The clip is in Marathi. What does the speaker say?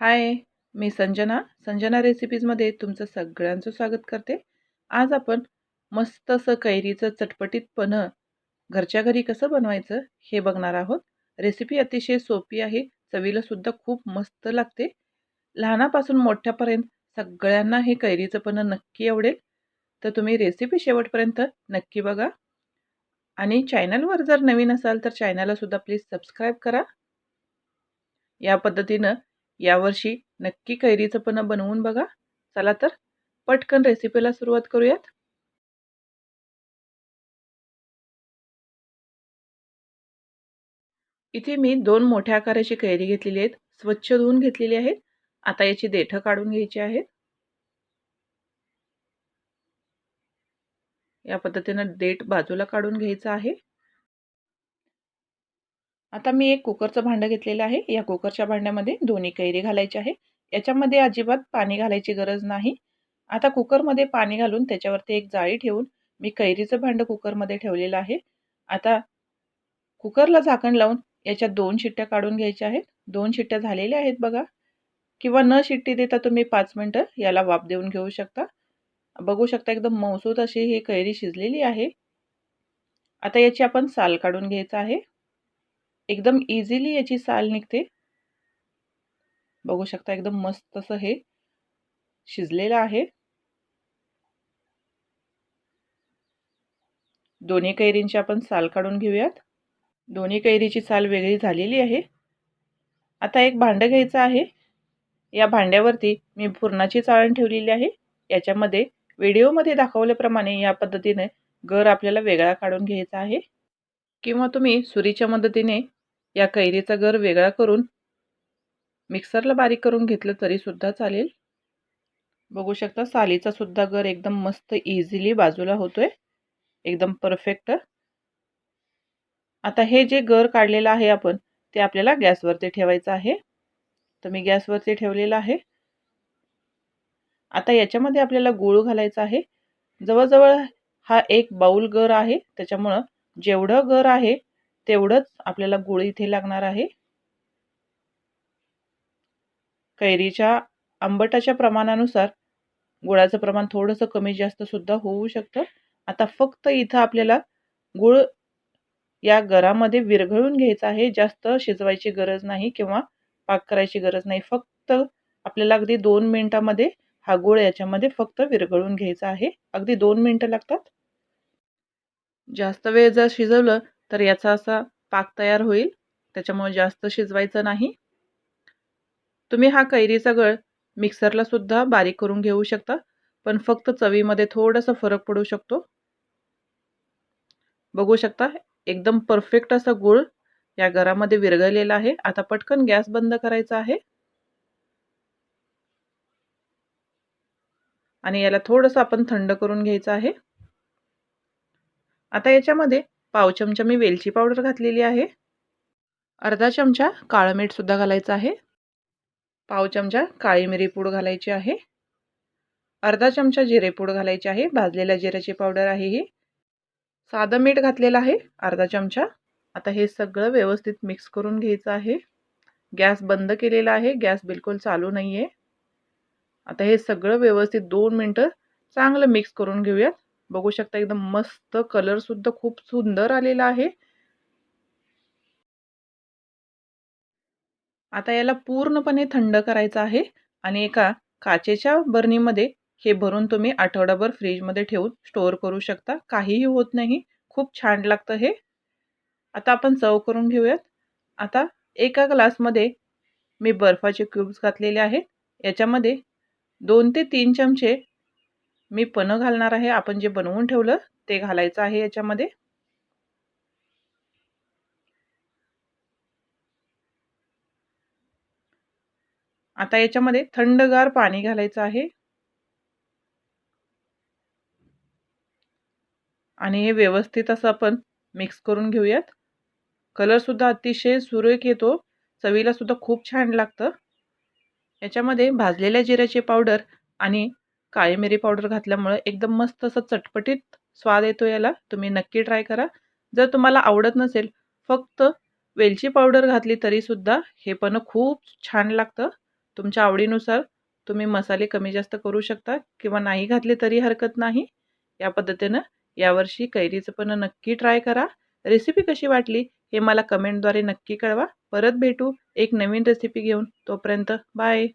हाय मी संजना. संजना रेसिपीजमध्ये तुमचं सगळ्यांचं स्वागत करते. आज आपण मस्त असं कैरीचं चटपटीतपणं घरच्या घरी कसं बनवायचं हे बघणार आहोत. रेसिपी अतिशय सोपी आहे चवीला सुद्धा खूप मस्त लागते. लहानापासून मोठ्यापर्यंत सगळ्यांना हे कैरीचं पणं नक्की आवडेल. तर तुम्ही रेसिपी शेवटपर्यंत नक्की बघा. आणि चॅनलवर जर नवीन असाल तर चॅनलला सुद्धा प्लीज सबस्क्राईब करा. या पद्धतीनं यावर्षी नक्की कैरीचं पण बनवून बघा. चला तर पटकन रेसिपीला सुरुवात करूयात. इथे मी दोन मोठ्या आकाराची कैरी घेतलेली आहेत. स्वच्छ धुवून घेतलेली आहेत. आता याची देठं काढून घ्यायची आहेत या पद्धतीनं देठ बाजूला काढून घ्यायचं आहे. आता मी एक कुकरचं भांडं घेतलेलं आहे. या कुकरच्या भांड्यामध्ये दोन्ही कैरी घालायची आहे. याच्यामध्ये अजिबात पाणी घालायची गरज नाही. आता कुकरमध्ये पाणी घालून त्याच्यावरती एक जाळी ठेवून मी कैरीचं भांडं कुकरमध्ये ठेवलेलं आहे. आता कुकरला झाकण लावून याच्या दोन शिट्ट्या काढून घ्यायच्या आहेत. दोन शिट्ट्या झालेल्या आहेत बघा. किंवा न शिट्टी देता तुम्ही पाच मिनटं याला वाफ देऊन घेऊ शकता. बघू शकता एकदम मौसूत अशी ही कैरी शिजलेली आहे. आता याची आपण साल काढून घ्यायचं आहे. एकदम इझिली याची साल निघते. बघू शकता एकदम मस्त असं हे शिजलेलं आहे. दोन्ही कैरींची आपण साल काढून घेऊयात. दोन्ही कैरीची साल वेगळी झालेली आहे. आता एक भांडं घ्यायचं आहे. या भांड्यावरती मी पुरणाची चाळण ठेवलेली आहे. याच्यामध्ये व्हिडिओमध्ये दाखवल्याप्रमाणे या पद्धतीने गर आपल्याला वेगळा काढून घ्यायचा आहे. किंवा तुम्ही सुरीच्या मदतीने या कैरीचा गर वेगळा करून मिक्सरला बारीक करून घेतलं तरी सुद्धा चालेल. बघू शकता सालीचा सुद्धा गर एकदम मस्त इझिली बाजूला होतोय. एकदम परफेक्ट आता हे जे गर काढलेलं आहे आपण ते आपल्याला गॅसवरती ठेवायचं आहे. तर मी गॅसवरती ठेवलेलं आहे. आता याच्यामध्ये आपल्याला गूळ घालायचा आहे. जवळजवळ हा एक बाऊल गर आहे. त्याच्यामुळं जेवढं गर आहे तेवढंच आपल्याला गुळ इथे लागणार आहे. कैरीच्या आंबटाच्या प्रमाणानुसार गुळाचं प्रमाण थोडंसं कमी जास्त सुद्धा होऊ शकतं. आता फक्त इथं आपल्याला गुळ या गरामध्ये विरघळून घ्यायचं आहे जास्त शिजवायची गरज नाही किंवा पाक करायची गरज नाही. फक्त आपल्याला अगदी दोन मिनिटामध्ये हा गुळ याच्यामध्ये फक्त विरघळून घ्यायचा आहे. अगदी दोन मिनटं लागतात. जास्त वेळ जर शिजवलं तर याचा असा पाक तयार होईल. त्याच्यामुळे जास्त शिजवायचं नाही. तुम्ही हा कैरीचा गळ मिक्सरला सुद्धा बारीक करून घेऊ शकता. पण फक्त चवीमध्ये थोडासा फरक पडू शकतो. बघू शकता एकदम परफेक्ट असा गुळ या घरामध्ये विरघळलेला आहे. आता पटकन गॅस बंद करायचा आहे. आणि याला थोडंसं आपण थंड करून घ्यायचं आहे. आता याच्यामध्ये पाव चमचा मी वेलची पावडर घातलेली आहे. अर्धा चमचा काळं मीठसुद्धा घालायचं आहे. पाव चमचा काळी मिरी पूड घालायची आहे. अर्धा चमचा जिरेपूड घालायची आहे. भाजलेल्या जिऱ्याची पावडर आहे ही. साधं मीठ घातलेलं आहे. अर्धा चमचा. आता हे सगळं व्यवस्थित मिक्स करून घ्यायचं आहे. गॅस बंद केलेला आहे. गॅस बिलकुल चालू नाही आहे आता हे सगळं व्यवस्थित दोन मिनटं चांगलं मिक्स करून घेऊयात. बघू शकता एकदम मस्त कलर सुद्धा खूप सुंदर आलेला आहे. आता याला पूर्णपणे थंड करायचं आहे आणि एका काचेच्या बर्नीमध्ये हे भरून तुम्ही आठवडाभर फ्रीजमध्ये ठेवून स्टोअर करू शकता. काहीही होत नाही. खूप छान लागतं हे. आता आपण चव करून घेऊयात. आता एका ग्लासमध्ये मी बर्फाचे क्यूब्स घातलेले आहेत. याच्यामध्ये दोन ते तीन चमचे मी पनं घालणार आहे. आपण जे बनवून ठेवलं ते घालायचं आहे याच्यामध्ये. आता याच्यामध्ये थंडगार पाणी घालायचं आहे. आणि हे व्यवस्थित असं आपण मिक्स करून घेऊयात. कलरसुद्धा अतिशय सुरेख येतो. चवीला सुद्धा खूप छान लागतं. याच्यामध्ये भाजलेल्या जिऱ्याची पावडर आणि काळी मिरी पावडर घातल्यामुळं एकदम मस्त असं चटपटीत स्वाद येतो याला. तुम्ही नक्की ट्राय करा. जर तुम्हाला आवडत नसेल फक्त वेलची पावडर घातली तरीसुद्धा हे पण खूप छान लागतं. तुमच्या आवडीनुसार तुम्ही मसाले कमी जास्त करू शकता किंवा नाही घातले तरी हरकत नाही. या पद्धतीनं यावर्षी कैरीचं पण नक्की ट्राय करा. रेसिपी कशी वाटली हे मला कमेंटद्वारे नक्की कळवा. परत भेटू एक नवीन रेसिपी घेऊन. तोपर्यंत बाय!